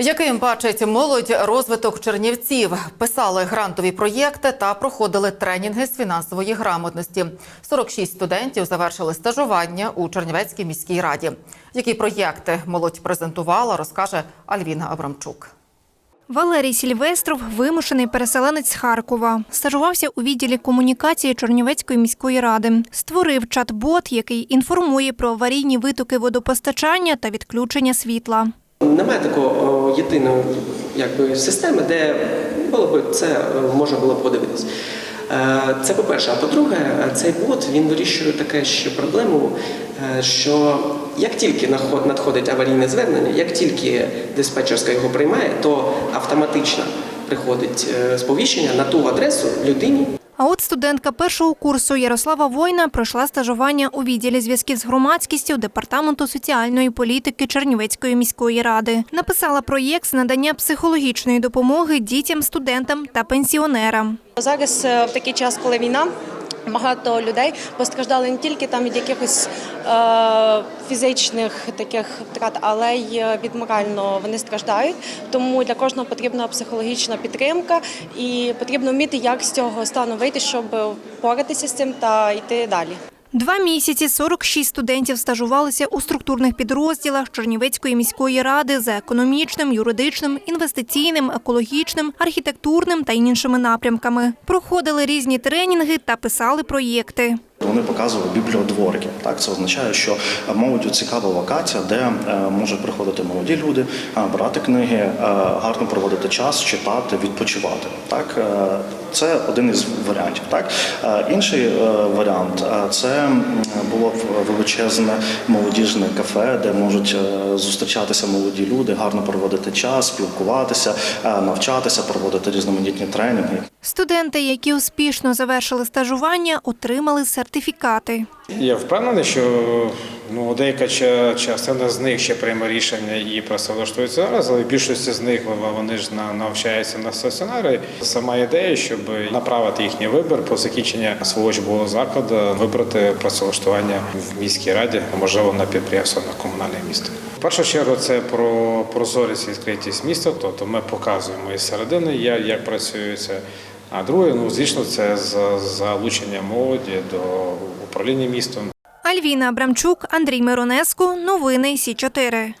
Яким бачить молодь розвиток Чернівців, писали грантові проєкти та проходили тренінги з фінансової грамотності. 46 студентів завершили стажування у Чернівецькій міській раді. Які проєкти молодь презентувала, розкаже Альвіна Абрамчук. Валерій Сільвестров – вимушений переселенець з Харкова. Стажувався у відділі комунікації Чернівецької міської ради. Створив чат-бот, який інформує про аварійні витоки водопостачання та відключення світла. Немає такого о, єдиної якби, системи, де було б це можна було б подивитись. Е, Це по-перше. А по-друге, цей бот він вирішує таке ще проблему, е, що як тільки надходить аварійне звернення, як тільки диспетчерська його приймає, то автоматично приходить е, сповіщення на ту адресу людині, А от студентка першого курсу Ярослава Война пройшла стажування у відділі зв'язків з громадськістю Департаменту соціальної політики Чернівецької міської ради. Написала проєкт з надання психологічної допомоги дітям, студентам та пенсіонерам. Зараз е, в такий час, коли війна. Багато людей постраждали не тільки там від якихось е, фізичних таких втрат, але й е, від морально вони страждають. Тому для кожного потрібна психологічна підтримка, і потрібно вміти, як з цього стану вийти, щоб впоратися з цим та йти далі. Два місяці 46 студентів стажувалися у структурних підрозділах Чернівецької міської ради за економічним, юридичним, інвестиційним, екологічним, архітектурним та іншими напрямками. Проходили різні тренінги та писали проєкти. Вони показували бібліодворики. Так, це означає, що молоддю цікава локація, де е, можуть приходити молоді люди, е, брати книги, е, гарно проводити час, читати, відпочивати. Так, е, це один із варіантів. Так, Е, інший е, варіант е, це було величезне молодіжне кафе, де можуть е, зустрічатися молоді люди, гарно проводити час, спілкуватися, е, навчатися, проводити різноманітні тренінги. Студенти, які успішно завершили стажування, отримали сертифікати. Я впевнений, що ну, деяка частина з них ще прийме рішення і працевлаштується зараз, але більшості з них вони ж на- навчаються на стаціонарі. Сама ідея, щоб направити їхній вибір по закінчення свого учбового закладу, вибрати працевлаштування в міській раді, можливо на підприємство на комунальне місто. В першу чергу це про прозорість і відкритість міста, тобто ми показуємо із середини, як, як працює це. А друге, ну звісно, це залучення молоді до управління містом. Альвіна Абрамчук, Андрій Миронеску. Новини Сі 4